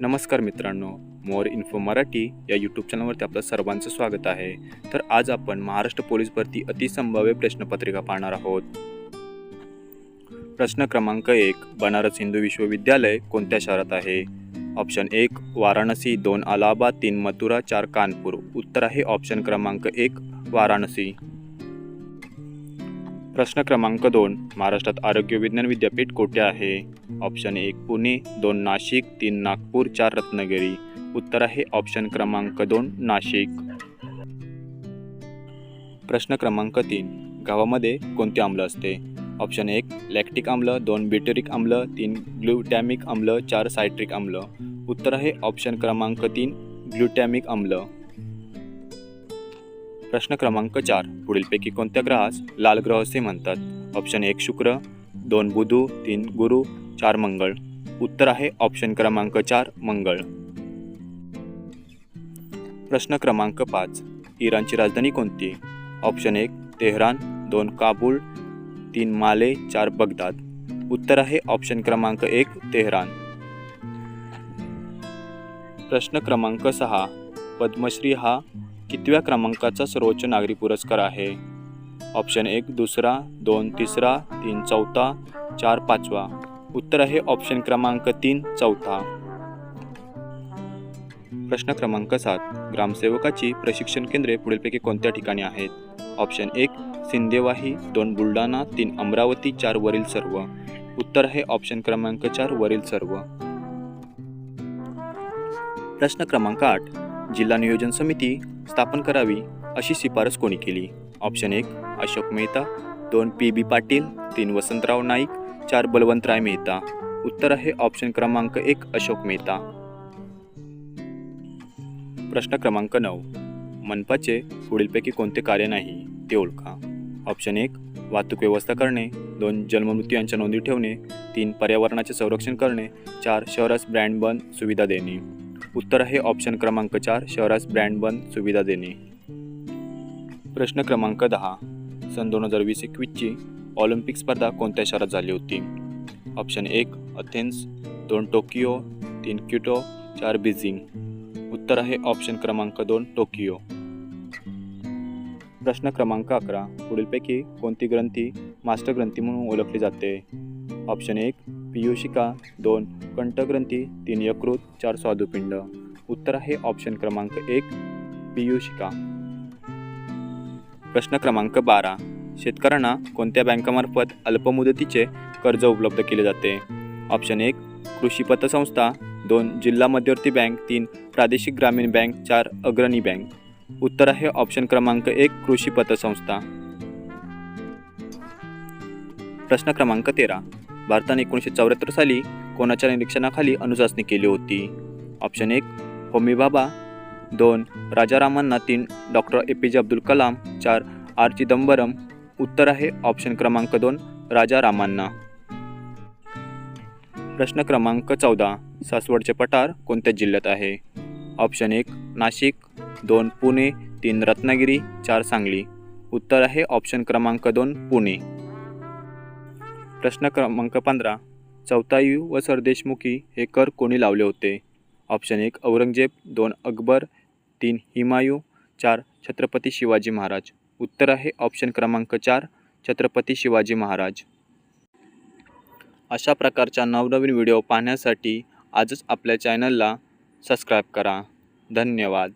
नमस्कार मित्रांनो मोर इन्फो मराठी या यूट्यूब चॅनलवरती आपलं सर्वांचं स्वागत आहे. तर आज आपण महाराष्ट्र पोलीस भरती अतिसंभाव्य प्रश्नपत्रिका पाहणार आहोत. प्रश्न क्रमांक एक बनारस हिंदू विश्वविद्यालय कोणत्या शहरात आहे? ऑप्शन एक वाराणसी दोन अलाहाबाद तीन मथुरा चार कानपूर. उत्तर आहे ऑप्शन क्रमांक एक वाराणसी. प्रश्न क्रमांक दोन महाराष्ट्रात आरोग्य विज्ञान विद्यापीठ कोठे आहे? ऑप्शन एक पुणे दोन नाशिक तीन नागपूर चार रत्नागिरी. उत्तर आहे ऑप्शन क्रमांक दोन नाशिक. प्रश्न क्रमांक तीन गावामध्ये कोणते आम्ल असते? ऑप्शन एक लॅक्टिक आम्ल दोन बिटेरिक आम्ल तीन ग्लुटॅमिक आम्ल चार सायट्रिक आम्ल. उत्तर आहे ऑप्शन क्रमांक तीन ग्लुटॅमिक आम्ल. प्रश्न क्रमांक चार. पुढीलपैकी कोणत्या ग्रहास लाल ग्रह असे म्हणतात? ऑप्शन एक शुक्र दोन बुधू तीन गुरु चार मंगळ. उत्तर आहे ऑप्शन क्रमांक चार मंगळ. प्रश्न क्रमांक पाच. इराणची राजधानी कोणती? ऑप्शन एक तेहरान दोन काबूल तीन माले चार बगदाद. उत्तर आहे ऑप्शन क्रमांक एक तेहरान. प्रश्न क्रमांक सहा. पद्मश्री हा कितव्या क्रमांकाचा सर्वोच्च नागरी पुरस्कार आहे? ऑप्शन एक दुसरा दोन तिसरा तीन चौथा चार पाचवा. उत्तर आहे ऑप्शन क्रमांक तीन चौथा. प्रश्न क्रमांक सात ग्रामसेवकाची प्रशिक्षण केंद्रे पुढीलपैकी कोणत्या ठिकाणी आहेत? ऑप्शन एक सिंदेवाही दोन बुलढाणा तीन अमरावती चार वरील सर्व. उत्तर आहे ऑप्शन क्रमांक चार वरील सर्व. प्रश्न क्रमांक आठ जिल्हा नियोजन समिती स्थापन करावी अशी शिफारस कोणी केली? ऑप्शन एक अशोक मेहता. दोन पी बी पाटील. तीन वसंतराव नाईक. चार बलवंतराय मेहता. उत्तर आहे ऑप्शन क्रमांक एक अशोक मेहता. प्रश्न क्रमांक नऊ. मनपाचे पुढीलपैकी कोणते कार्य नाही ते ओळखा. ऑप्शन एक वाहतूक व्यवस्था करणे. दोन जन्ममृत्यू यांच्या नोंदी ठेवणे. तीन पर्यावरणाचे संरक्षण करणे. चार शहरास ब्रँड बंद सुविधा देणे. उत्तर आहे ऑप्शन क्रमांक चार शहरास ब्रँडबंद सुविधा देणे. प्रश्न क्रमांक दहा सन दोन हजार वीस एकवीसची ऑलिम्पिक स्पर्धा कोणत्या शहरात झाली होती? ऑप्शन एक अथेन्स दोन टोकियो तीन क्युटो चार बीजिंग उत्तर आहे ऑप्शन क्रमांक दोन टोकियो प्रश्न क्रमांक अकरा पुढीलपैकी कोणती ग्रंथी मास्टर ग्रंथी म्हणून ओळखली जाते? ऑप्शन एक पियुषिका दोन. कंठग्रंथी तीन. यकृत चार. स्वादुपिंड. उत्तर आहे ऑप्शन क्रमांक एक पियुषिका प्रश्न क्रमांक बारा. शेतकऱ्यांना कोणत्या बँकामार्फत अल्पमुदतीचे कर्ज उपलब्ध केले जाते? ऑप्शन एक कृषी पतसंस्था. दोन. जिल्हा मध्यवर्ती बँक. तीन. प्रादेशिक ग्रामीण बँक. चार. अग्रणी बँक. उत्तर आहे ऑप्शन क्रमांक एक कृषी पतसंस्था. प्रश्न क्रमांक तेरा. भारताने एकोणीसशे चौऱ्याहत्तर साली कोणाच्या निरीक्षणाखाली अणुचाचणी केली होती? ऑप्शन एक होमी बाबा. दोन राजारामांना. तीन डॉक्टर ए पी जे अब्दुल कलाम. चार आर चिदंबरम. उत्तर आहे ऑप्शन क्रमांक दोन राजारामांना. प्रश्न क्रमांक चौदा सासवडचे पठार कोणत्या जिल्ह्यात आहे? ऑप्शन एक नाशिक. दोन पुणे. तीन रत्नागिरी. चार सांगली. उत्तर आहे ऑप्शन क्रमांक दोन पुणे. प्रश्न क्रमांक पंधरा. चौथायू व सरदेशमुखी हे कर कोणी लावले होते? ऑप्शन एक औरंगजेब. दोन अकबर. तीन हिमायू. चार छत्रपती शिवाजी महाराज. उत्तर आहे ऑप्शन क्रमांक चार छत्रपती शिवाजी महाराज. अशा प्रकारच्या नवनवीन व्हिडिओ पाहण्यासाठी आजच आपल्या चॅनलला सबस्क्राईब करा. धन्यवाद.